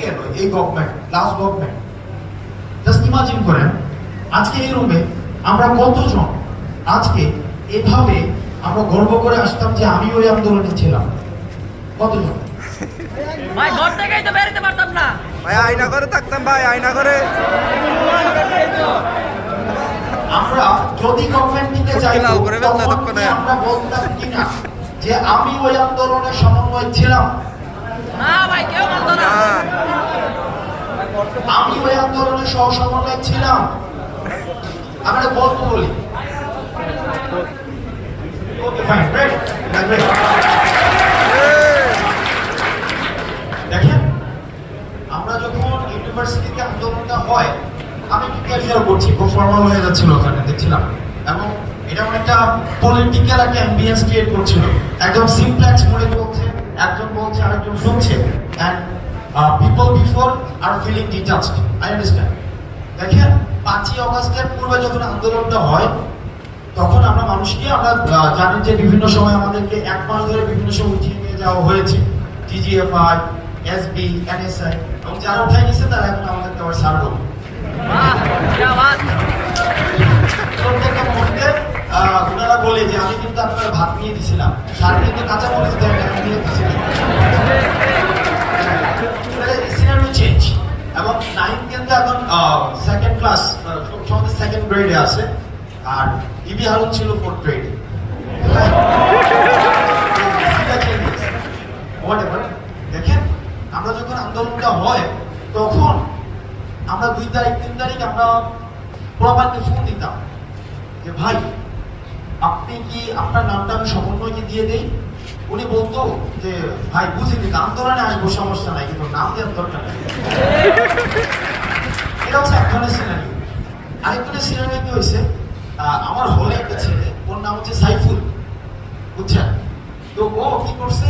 গেল এই government last government just imagine করেন আজকে এই রুমে আমরা কতজন আজকে এভাবে আমরা গর্ব করে আসতাম যে আমি ওই আন্দোলনে ছিলাম। কতজন? ভাই ঘর থেকেই তো বেরোতে পারতাম না। ভাই আয়না করে থাকতাম ভাই আয়না করে আমরা যদি গভর্নমেন্ট নিতে চাই আমরা বলতাম কিনা যে আমি ওই আন্দোলনের সমন্বয় ছিলাম? না ভাই কেউ মানতো আন্দোলনের সহ সমন্বয় ছিলাম আমরা গল্প বলি। দেখেন, আমরা যখন ইউনিভার্সিটিতে আন্দোলনটা হয়, আমি ক্যাজুয়াল করছি, খুব ফর্মাল হয়ে যাচ্ছিল ওখানে, দেখছিলাম। এবং এটা অনেকটা পলিটিক্যাল একটা অ্যাম্বিয়েন্স ক্রিয়েট করছিল। একদম সিমপ্লেক্স মোডে চলছে, একজন বলছে, আরেকজন শুনছে। And people before are feeling detached I understand দেখেন, পাঁচই অগস্টের পূর্বে যখন আন্দোলনটা হয়, তখন আমরা মানুষকে, আমরা জানেন যে বিভিন্ন সময় আমাদেরকে এক মাস ধরে বিভিন্ন সময় উঠিয়ে নিয়ে যাওয়া হয়েছে। টিজিএফআই এসবি এনএসআই এবং যারা উঠাই নিছে, তারা এখন আমাদেরকে আবার আওয়াজ প্রত্যেকটা মুহূর্তে ওনারা বলে যে, আমি কিন্তু আপনার ভাত নিয়ে দিছিলাম। সার কিন্তু কাঁচা না, আমি দিয়ে দিছিলাম সিনারিও চেঞ্জ এবং নাইন কিন্তু এখন সেকেন্ড ক্লাস সমাজের সেকেন্ড গ্রেডে আছে, আর ইবি হারুন ছিল ফোর্থ গ্রেডে দেখেন, আমরা যখন আন্দোলনটা হয়, তখন আমরা দুই তারিখ, তিন তারিখ আমরা প্রবাদকে ফোন দিতাম যে, ভাই, আপনি কি আপনার নামটা আমি সমন্বয়কে দিয়ে দেই? উনি বলতো যে, ভাই, বুঝিনি আন্দোলনে আসব, সমস্যা নাই, কিন্তু নাম দেওয়ার দরকার নেই। এটা সিনারি এক ধরনের সিনারিও আরেক ধরনের সিনারিও কি হয়েছে? আমার হলে একটা ছেলে, ওর নাম হচ্ছে সাইফুল। বুঝছেন? তো ও কি করছে?